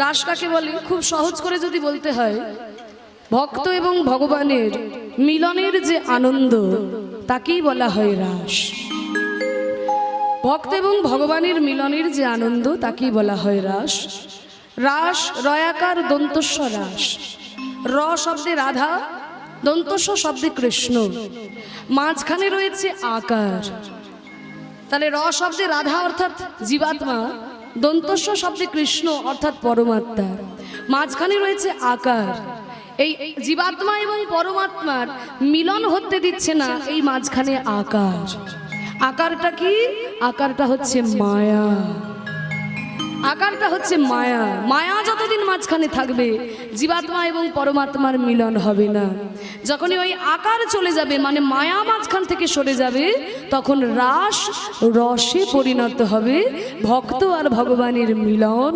রাস কাকে বলে? খুব সহজ করে যদি বলতে হয়, ভক্ত এবং ভগবানের মিলনের যে আনন্দ, তাকেই বলা হয় রাস ভক্ত এবং ভগবানের মিলনের যে আনন্দ, তাকেই বলা হয় রাস রাস রয়াকার, দন্তস্ব রাস র শব্দে রাধা, দন্তস্ব শব্দে কৃষ্ণ। মাঝখানে রয়েছে আকার। তাহলে র শব্দে রাধা অর্থাৎ জীবাত্মা দন্তস্ব শব্দে কৃষ্ণ, অর্থাৎ পরমাত্মা। মাঝখানে রয়েছে আকার। এই জীবাত্মা এবং পরমাত্মার মিলন হতে দিচ্ছে না এই মাঝখানে আকার। আকারটা কি? আকারটা হচ্ছে মায়া। আকারটা হচ্ছে মায়া। মায়া যতদিন মাঝখানে থাকবে, জীবাত্মা এবং পরমাত্মার মিলন হবে না। যখনই ওই আকার চলে যাবে মানে মায়া মাঝখান থেকে সরে যাবে, তখন রাস রসে পরিণত হবে। ভক্ত আর ভগবানের মিলন